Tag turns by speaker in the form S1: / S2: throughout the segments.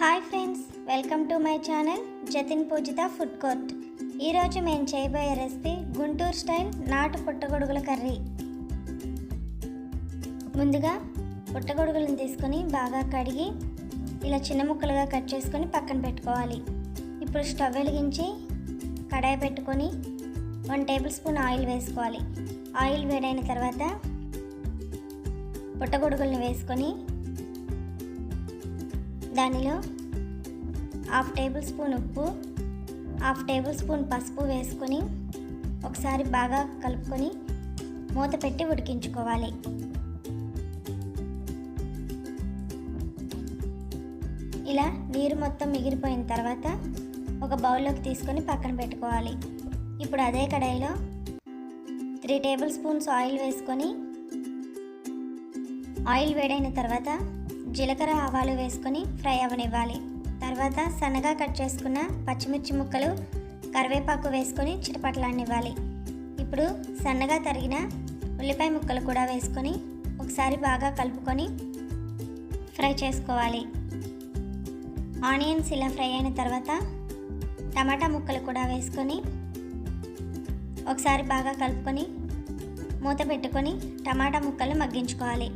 S1: Hi friends welcome to my channel Jatin Poojitha food court. ఈరోజు మేము చేయబోయే recipe Guntur style నాటు పుట్టగొడుగుల కర్రీ. ముందుగా పుట్టగొడుగులను తీసుకొని బాగా కడిగి ఇలా చిన్న ముక్కలుగా కట్ చేసుకొని పక్కన పెట్టుకోవాలి. ఇప్పుడు స్టవ్ వెలిగించి కడాయి పెట్టుకొని వన్ టేబుల్ స్పూన్ ఆయిల్ వేసుకోవాలి. ఆయిల్ వేడైన తర్వాత పుట్టగొడుగులను వేసుకొని దానిలో హాఫ్ టేబుల్ స్పూన్ ఉప్పు హాఫ్ టేబుల్ స్పూన్ పసుపు వేసుకొని ఒకసారి బాగా కలుపుకొని మూత పెట్టి ఉడికించుకోవాలి. ఇలా నీరు మొత్తం మిగిలిపోయిన తర్వాత ఒక బౌల్లోకి తీసుకొని పక్కన పెట్టుకోవాలి. ఇప్పుడు అదే కడాయిలో త్రీ టేబుల్ స్పూన్స్ ఆయిల్ వేసుకొని ఆయిల్ వేడైన తర్వాత జీలకర్ర ఆవాలు వేసుకొని ఫ్రై అవ్వనివ్వాలి తర్వాత సన్నగా కట్ చేసుకున్న పచ్చిమిర్చి ముక్కలు కరివేపాకు వేసుకొని చిటపట్లానివ్వాలి ఇప్పుడు సన్నగా తరిగిన ఉల్లిపాయ ముక్కలు కూడా వేసుకొని ఒకసారి బాగా కలుపుకొని ఫ్రై చేసుకోవాలి. ఆనియన్స్ ఇలా ఫ్రై అయిన తర్వాత టమాటా ముక్కలు కూడా వేసుకొని ఒకసారి బాగా కలుపుకొని మూత పెట్టుకొని టమాటా ముక్కలు మగ్గించుకోవాలి.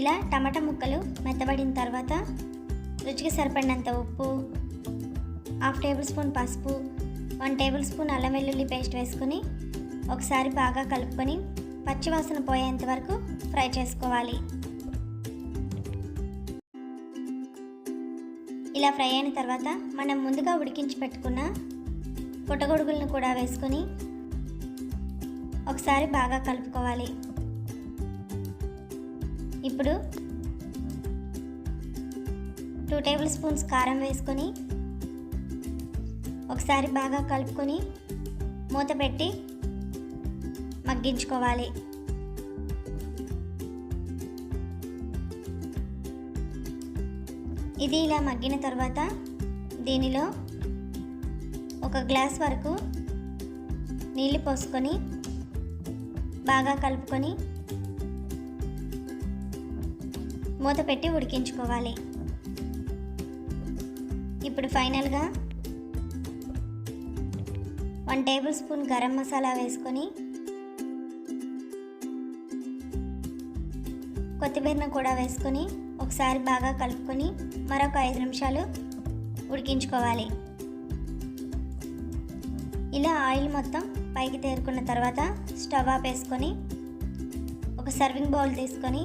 S1: ఇలా టమాటా ముక్కలు మెత్తబడిన తర్వాత రుచికి సరిపడినంత ఉప్పు హాఫ్ టేబుల్ స్పూన్ పసుపు వన్ టేబుల్ స్పూన్ అల్లం వెల్లుల్లి పేస్ట్ వేసుకొని ఒకసారి బాగా కలుపుకొని పచ్చివాసన పోయేంత వరకు ఫ్రై చేసుకోవాలి. ఇలా ఫ్రై అయిన తర్వాత మనం ముందుగా ఉడికించి పెట్టుకున్న పుట్టగొడుగులను కూడా వేసుకొని ఒకసారి బాగా కలుపుకోవాలి. ఇప్పుడు టూ టేబుల్ స్పూన్స్ కారం వేసుకొని ఒకసారి బాగా కలుపుకొని మూత పెట్టి మగ్గించుకోవాలి. ఇది ఇలా మగ్గిన తర్వాత దీనిలో ఒక గ్లాస్ వరకు నీళ్ళు పోసుకొని బాగా కలుపుకొని మూత పెట్టి ఉడికించుకోవాలి. ఇప్పుడు ఫైనల్గా one tablespoon garam masala వేసుకొని కొత్తిమీరను కూడా వేసుకొని ఒకసారి బాగా కలుపుకొని మరొక ఐదు నిమిషాలు ఉడికించుకోవాలి. ఇలా ఆయిల్ మొత్తం పైకి తేరుకున్న తర్వాత స్టవ్ ఆఫ్ వేసుకొని ఒక సర్వింగ్ బౌల్ తీసుకొని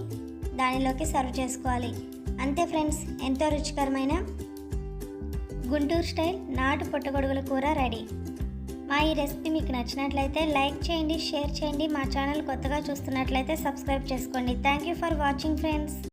S1: దానిలోకి సర్వ్ చేసుకోవాలి. అంతే ఫ్రెండ్స్ ఎంతో రుచికరమైన గుంటూరు స్టైల్ నాటు పుట్టగొడుగుల కూర రెడీ. మా ఈ రెసిపీ మీకు నచ్చినట్లయితే లైక్ చేయండి షేర్ చేయండి. మా ఛానల్ కొత్తగా చూస్తున్నట్లయితే సబ్స్క్రైబ్ చేసుకోండి. Thank you for watching friends.